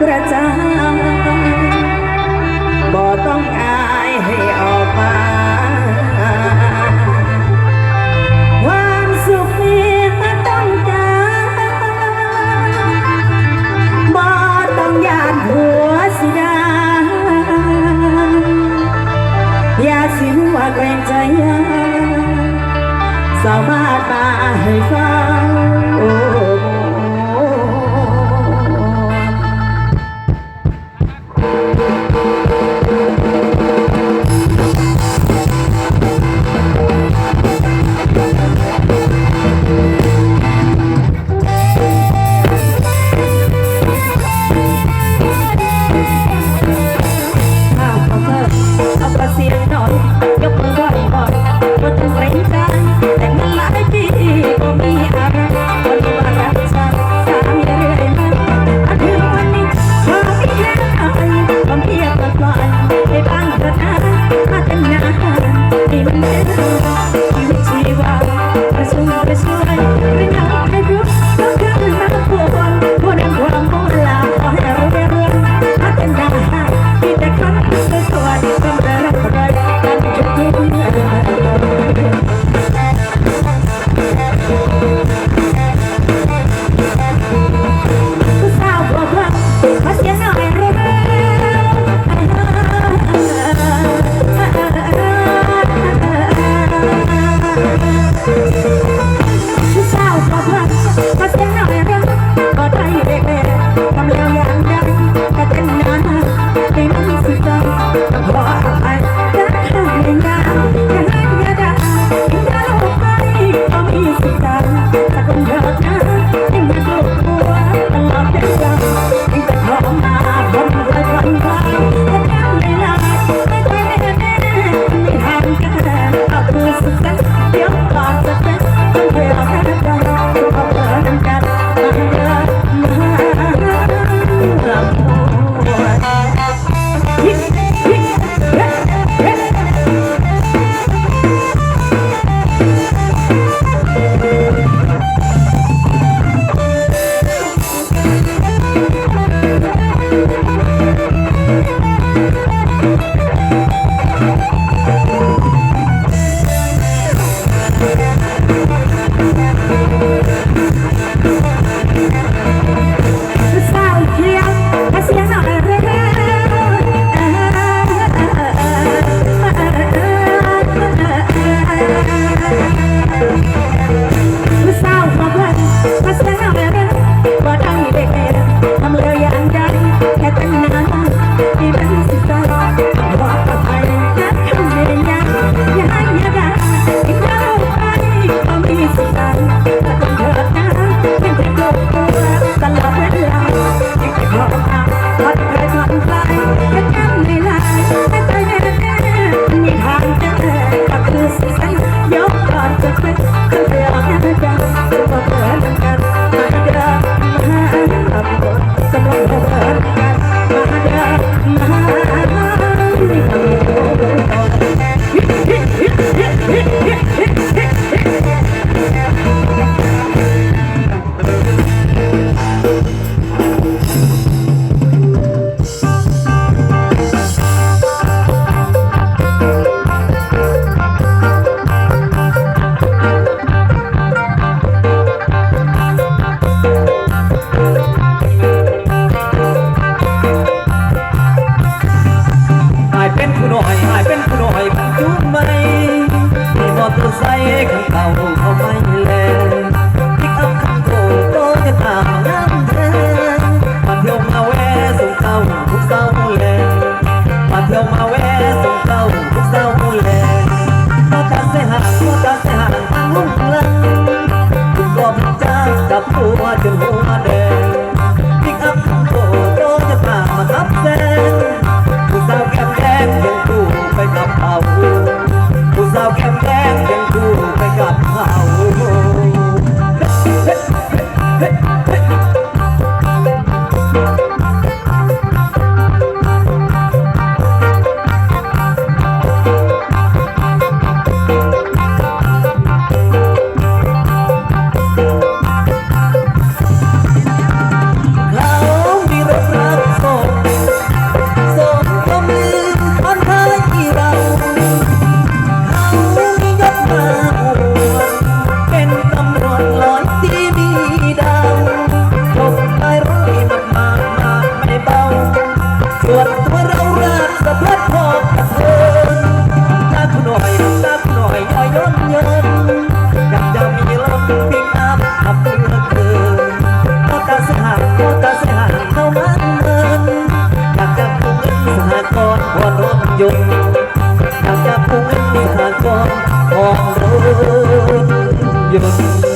กระจายบ่ต้องอายให้ออกมาความสุขนี้ต้องการบ่ต้องยานหัวสิดอย่าสิว่าแรใจสามารถมาให้ฟัง แค่ ยงอยากจะพูดที่หาดกองมองเลยยน